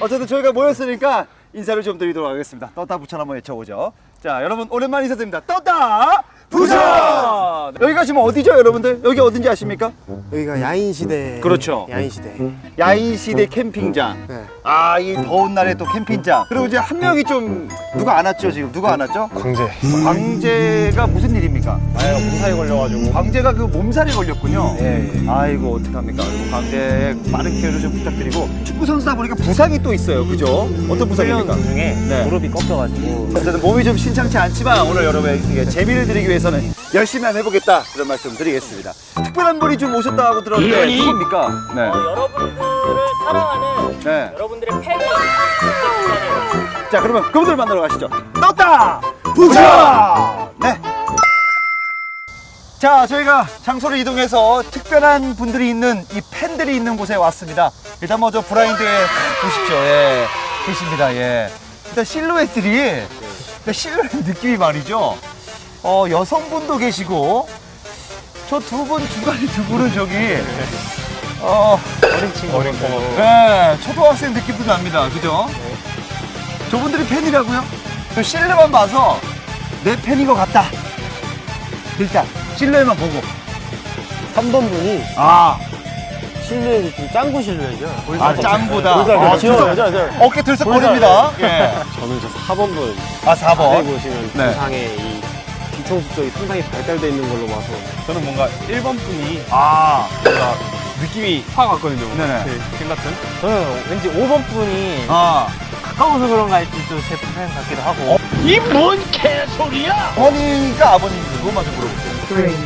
야! 어쨌든 저희가 모였으니까 인사를 좀 드리도록 하겠습니다. 떴다 부천 한번 외쳐보죠. 자, 여러분 오랜만에 인사드립니다. 떴다 부천! 여기가 지금 어디죠, 여러분들? 여기 어딘지 아십니까? 여기가 야인 시대. 그렇죠. 야인 시대. 야인 시대 캠핑장. 네. 아, 이 더운 날에 또 캠핑장. 그리고 이제 한 명이 좀 누가 안 왔죠, 지금? 누가 안 왔죠? 광재. 광재가 무슨 일입니까? 아유 몸살이 걸려가지고. 광재가 그 몸살이 걸렸군요. 예, 예. 아이고 어떡합니까? 아이고, 광재의 빠른 케어를 좀 부탁드리고 축구 선수다 보니까 부상이 또 있어요, 그죠? 어떤 부상입니까? 중에 네. 무릎이 꺾여가지고. 어쨌든 몸이 좀 신창치 않지만 오늘 여러분에게 재미를 드리기 위해서는 열심히 한번 해보겠다 그런 말씀 드리겠습니다. 특별한 분이 좀 오셨다고 들었는데 누굽니까? 네. 여러분들을 사랑하는 네. 여러분들의 팬이 자 그러면 그분들 만나러 가시죠. 떴다 부자. 네. 자 저희가 장소를 이동해서 특별한 분들이 있는 이 팬들이 있는 곳에 왔습니다. 일단 먼저 브라인드에 보십시오. 예. 계십니다. 예. 일단 실루엣들이 일단 실루엣 느낌이 말이죠. 어 여성분도 계시고 저 두 분 중간에 두 분은 저기 어 어린 친구. 어린 친구. 네, 초등학생 느낌도 납니다. 그죠? 저분들이 팬이라고요? 저 실내만 봐서 내 팬인 것 같다. 일단 실내만 보고. 3번 분이 아, 실루엣이 좀 짱구 실루엣이야. 아. 볼살 아, 저. 어깨 들썩거립니다. 예. 저는 저 4번 분. 아, 자세히 4번. 보시면 네. 두상에 이 뒤통수 쪽이 상당히 발달돼 있는 걸로 봐서. 저는 뭔가 1번 분이 아, 뭔가 느낌이 확 왔거든요. 네네. 제팬 같은. 저는 왠지 5번 분이 아. 가까워서 그런가 할지 또제 팬 같기도 하고 어머니가 아버님 그것만 좀 물어볼게요. three,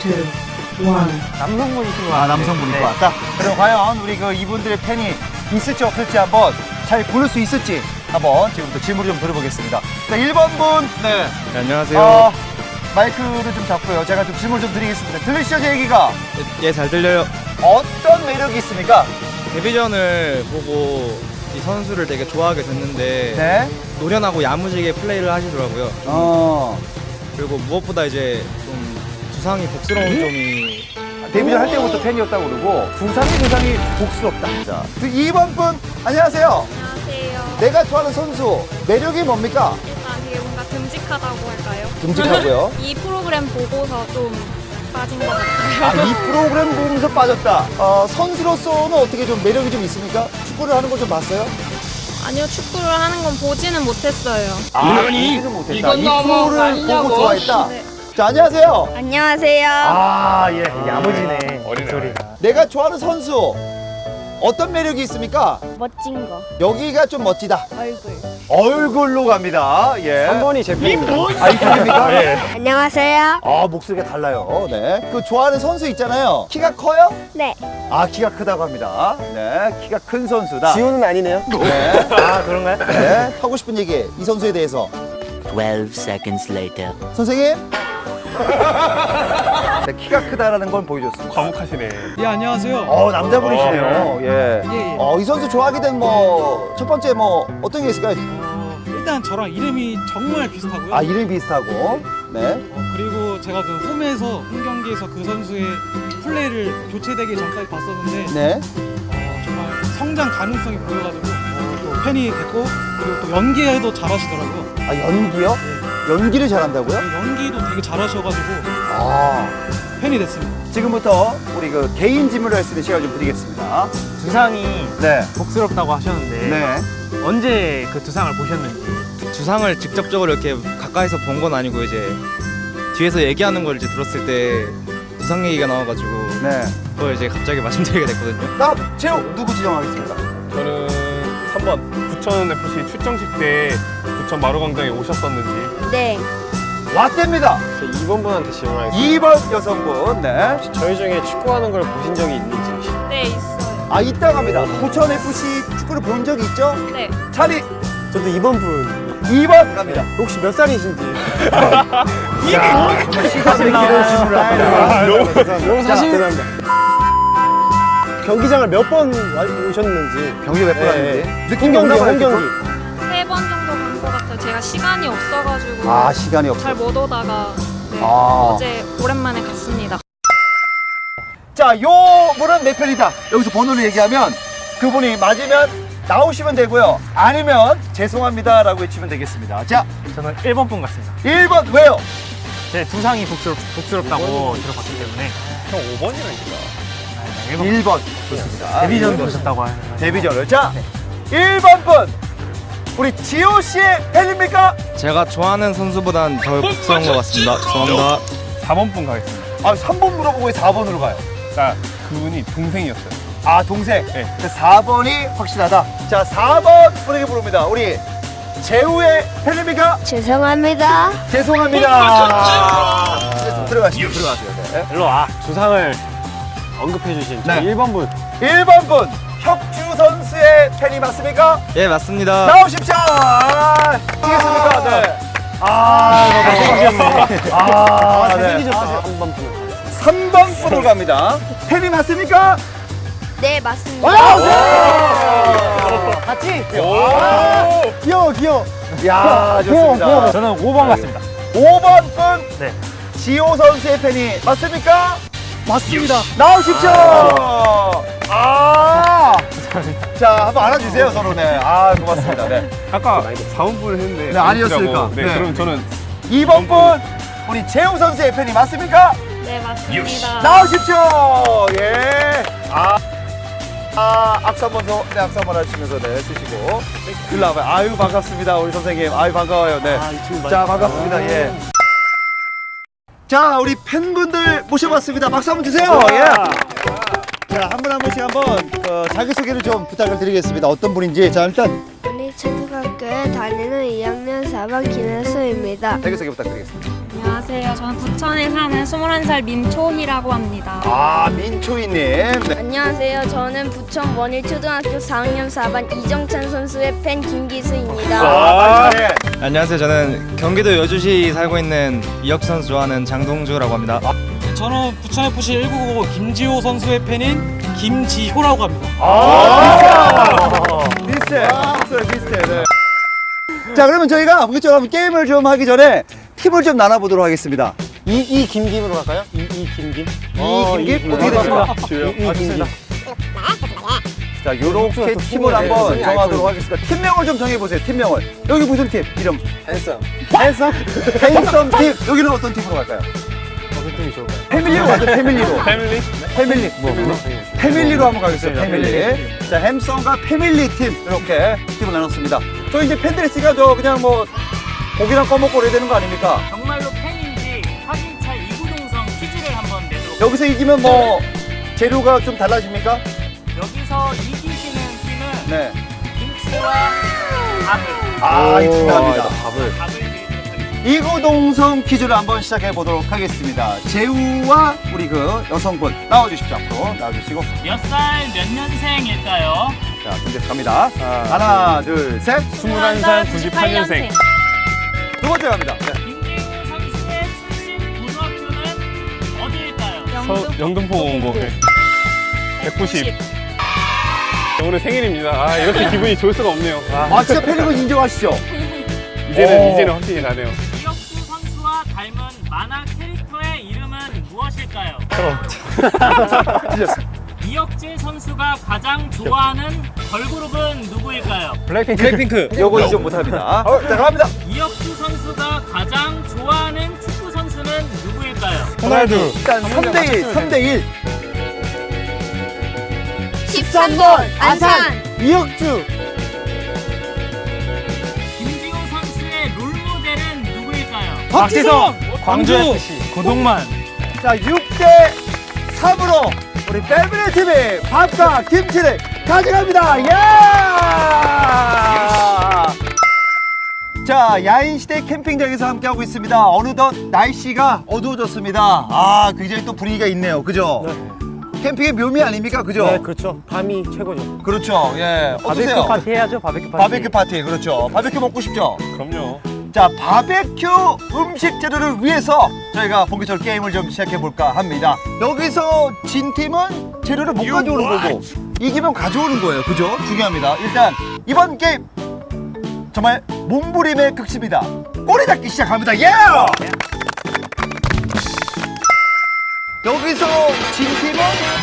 two, one. 남성분이신 것 같아요. 아, 남성분일 네. 것 같다. 그럼 과연 우리 그 이분들의 팬이 있을지 없을지 한번 잘 고를 수 있을지 한번 지금부터 질문을 좀 들어보겠습니다. 자, 1번 분. 네. 안녕하세요. 어, 마이크를 좀 잡고요. 제가 좀 질문 좀 드리겠습니다. 들리시죠, 제 얘기가? 예, 잘 들려요. 어떤 매력이 있습니까? 데뷔전을 보고 이 선수를 되게 좋아하게 됐는데 네. 노련하고 야무지게 플레이를 하시더라고요. 어. 그리고 무엇보다 이제 좀 두상이 복스러운 점이 데뷔전 할 때부터 팬이었다고 그러고, 두상이 두상이 복스럽다. 자, 2번 분, 안녕하세요. 안녕하세요. 내가 좋아하는 선수, 매력이 뭡니까? 일단 되게 뭔가 듬직하다고 할까요? 듬직하고요. 이 프로그램 보고서 좀 빠진 것 같아요. 아, 이 프로그램 보면서 빠졌다. 어, 선수로서는 어떻게 좀 매력이 좀 있습니까? 축구를 하는 거 좀 봤어요? 아니요, 축구를 하는 건 보지는 못했어요. 아, 보지는 못했다. 이 프로를 보고 좋아했다. 네. 자, 안녕하세요. 안녕하세요. 아, 예. 야무지네. 어린애. 내가 좋아하는 선수 어떤 매력이 있습니까? 멋진 거. 여기가 좀 멋지다. 얼굴. 얼굴로 갑니다. 예. 3번이 제 팬입니다. 아, 이쪽입니까? 예. 안녕하세요. 아, 목소리가 달라요. 네. 그 좋아하는 선수 있잖아요. 키가 커요? 네. 아, 키가 크다고 합니다. 네. 키가 큰 선수다. 지호는 아니네요. 네. 아, 그런가요? 네. 하고 싶은 얘기, 이 선수에 대해서. 12 seconds later. 선생님? 네, 키가 크다라는 건 보여줬습니다. 과묵하시네. 예, 안녕하세요. 어, 남자분이시네요. 예. 예, 예. 어, 이 선수 좋아하게 된 뭐, 첫 번째 뭐, 어떤 게 있을까요? 어, 일단 저랑 이름이 정말 비슷하고요. 아, 이름 이 비슷하고. 네. 어, 그리고 제가 그 홈에서 홈 경기에서 그 선수의 플레이를 교체되기 전까지 봤었는데 네. 어, 정말 성장 가능성이 보여가지고 어, 또 팬이 됐고 그리고 또 연기에도 잘하시더라고요. 아, 연기요? 연기를 잘한다고요? 연기도 되게 잘하셔가지고 아. 팬이 됐습니다. 지금부터 우리 그 개인 질문을 할 수 있는 시간 좀 드리겠습니다. 두상이 네. 복스럽다고 하셨는데 네. 언제 그 두상을 보셨는지. 두상을 직접적으로 이렇게 가까이서 본 건 아니고 이제 뒤에서 얘기하는 걸 이제 들었을 때 두상 얘기가 나와가지고 네. 그걸 이제 갑자기 말씀드리게 됐거든요. 나 체육 누구 지정하겠습니까? 저는 3번 부천 FC 출정식 때 부천 마루광장에 오셨었는지 네. 왔답니다. 저 2번 분한테 질문하겠습니다. 2번 여성분. 네. 저희 중에 축구하는 걸 보신 적이 있는지. 네, 있어요. 아, 있다고 합니다. 부천 FC 축구를 본 적이 있죠? 네. 차리 저도 2번 분. 2번 갑니다. 혹시 몇 살이신지. 시간 내기를 질문을 하는 너무 사실. 죄송합니다. 경기장을 몇 번 오셨는지. 경기 몇번 네. 하는지. 느낌 홈 경기, 경기 홈 경기. 세번 정도 간 것 같아요. 제가 시간이 없어가지고 아, 시간이 없어. 잘 못 오다가 네, 아. 어제 오랜만에 갔습니다. 자, 요 분은 내 편이다. 여기서 번호를 얘기하면 그분이 맞으면 나오시면 되고요. 아니면 죄송합니다라고 외치면 되겠습니다. 자, 저는 1번 분 같습니다. 1번 왜요? 제 두상이 복스럽, 복스럽다고 들어봤기 때문에 형 5번이라니까. 1번 1번. 좋습니다. 데뷔전도 오셨다고 하는 데뷔전을. 자, 1번 분. 우리 지호 씨의 팬입니까? 제가 좋아하는 선수보단 더 복스러운 것 같습니다. 죄송합니다. 4번 분 가겠습니다. 아, 3번 물어보고 왜 4번으로 가요? 자, 그분이 동생이었어요. 아, 동생. 네. 그 4번이 확실하다. 자, 4번 분에게 부릅니다. 우리 재우의 팬입니까? 죄송합니다. 죄송합니다. 네, 들어가시죠. 들어가세요. 네. 일로 와. 주상을 언급해 주신 네. 1번 분. 1번 분. 혁주 선수의 팬이 맞습니까? 예, 맞습니다. 나오십시오. 아, 되겠습니까? 네. 아, 잘생기셨네. 아, 네. 3번 분. 3번 분으로 갑니다. 팬이 맞습니까? 네, 맞습니다. 와! 같이? 아, 귀여워, 귀여워. 야, 좋습니다. 저는 5번 같습니다. 5번 분. 네. 지호 선수의 팬이 맞습니까? 맞습니다. 나오십시오. 아. 자, 한번 안아주세요, 서로. 네. 아, 고맙습니다. 네. 아까 4번 분을 했는데. 네, 아니었을까? 아니더라고. 네, 네. 그럼 저는 2번 분. 우리 재우 선수의 팬이 맞습니까? 네, 맞습니다. 나오십시오. 예. 아. 아, 악수 한번 더, 네, 악수 한번 하시면서, 네, 쓰시고. 일로 와봐요. 아유, 반갑습니다. 우리 선생님. 아유, 반가워요. 네. 자, 반갑습니다. 예. 자, 우리 팬분들 모셔봤습니다. 박수 한번 주세요. 예. 자, 한 분 한 분씩 한번 어, 자기 소개를 좀 부탁을 드리겠습니다. 어떤 분인지. 자, 일단 우리 초등학교에 다니는 2학년 4반 김혜수입니다. 자기 소개 부탁드리겠습니다. 안녕하세요. 저는 부천에 사는 21살 민초희라고 합니다. 아, 민초이님. 네. 안녕하세요. 저는 부천 원일 초등학교 4학년 4반 이정찬 선수의 팬 김기수입니다. 아, 네. 안녕하세요. 저는 경기도 여주시 살고 있는 이혁수 선수 좋아하는 장동주라고 합니다. 저는 부천 FC 199 김지호 선수의 팬인 김지효라고 합니다. 아, 비슷해. 비슷해. 비슷해. 네. 자, 그러면 저희가 본격적으로 게임을 좀 하기 전에 팁을 좀 나눠보도록 하겠습니다. 이, 이 김김으로 갈까요? 이, 이 김김? 이 김김 어떻게 되십니까? 이 김김. 자, 요렇게 팀을 한번 정하도록 하겠습니다. 팀명을 좀 정해보세요. 팀명을. 여기 무슨 팀? 이름? 핸섬. 핸섬? 핸섬 팀. 여기는 어떤 팀으로 갈까요? 어떤 팀이 좋을까요? 패밀리로 가죠, 패밀리로. 패밀리? 패밀리. 뭐, 뭐. 패밀리로 한번 가겠습니다. 패밀리. 자, 햄성과 패밀리 팀. 이렇게 팀을 나눴습니다. 저 이제 팬들이 있으니까 저 그냥 뭐 고기랑 꺼먹고 그래야 되는 거 아닙니까? 정말로 팬인지 확인차 이구동성 퀴즈를 한번 내도록 여기서 이기면 뭐 재료가 좀 달라집니까? 여기서 이기시는 팀은 네. 김치와 밥을 아, 이 중요합니다. 밥을. 밥을 드리도록 하겠습니다. 이구동성 퀴즈를 한번 시작해 보도록 하겠습니다. 재우와 우리 그 여성분 나와주십시오. 앞으로 나와주시고. 몇 살 몇 년생일까요? 자, 문제 갑니다. 하나, 둘, 셋. 21살 98년생. 두 번째 갑니다. 네. 김기훈 선수의 출신 고등학교는 어디일까요? 서, 영등포 온 거. 네. 190. 오늘 생일입니다. 아, 이렇게 기분이 좋을 수가 없네요. 아, 아, 진짜 팬인 건 인정하시죠? 이제는, 오. 이제는 확실히 나네요. 이혁수 선수와 닮은 만화 캐릭터의 이름은 무엇일까요? 틀렸어요. 이혁재 선수가 가장 좋아하는 걸그룹은 누구일까요? 블랙핑크. 블랙핑크. 요거 인정 못합니다. 어, 자, 갑니다. 이혁수 선수가 가장 좋아하는 축구 선수는 누구일까요? 호날두. 일단 3대1, 3대1. 13번 안산. 이혁주. 김지호 선수의 롤모델은 누구일까요? 박지성. 광주 FC 고동만 자, 6대 3으로 우리 패밀리 팀이 밥과 김치를 가져갑니다. 예! 자, 야인시대 캠핑장에서 함께하고 있습니다. 어느덧 날씨가 어두워졌습니다. 아, 굉장히 또 분위기가 있네요. 그죠? 캠핑의 묘미 아닙니까? 그죠? 네, 그렇죠. 밤이 최고죠. 그렇죠. 예. 어떠세요? 파티 해야죠 바베큐 파티 바베큐 파티. 그렇죠. 바베큐 먹고 싶죠? 그럼요. 자, 바베큐 음식 재료를 위해서 저희가 본격적으로 게임을 좀 시작해 볼까 합니다. 여기서 진 팀은 재료를 못 가져오는 거고 이기면 가져오는 거예요. 그죠? 중요합니다. 일단 이번 게임 정말 몸부림의 극심이다. 꼬리 잡기 시작합니다. 예! 여기서 진 팀은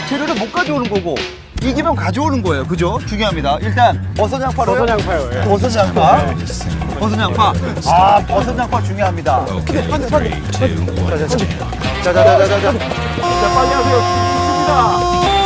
재료를 못 가져오는 거고 이기면 가져오는 거예요. 그죠? 중요합니다. 일단 버섯 양파로 버섯 양파요. 예. 버섯 양파. 버섯 양파. 아, 버섯 양파 중요합니다. 자자자자자자. 자, 빨리 하세요. 죽습니다.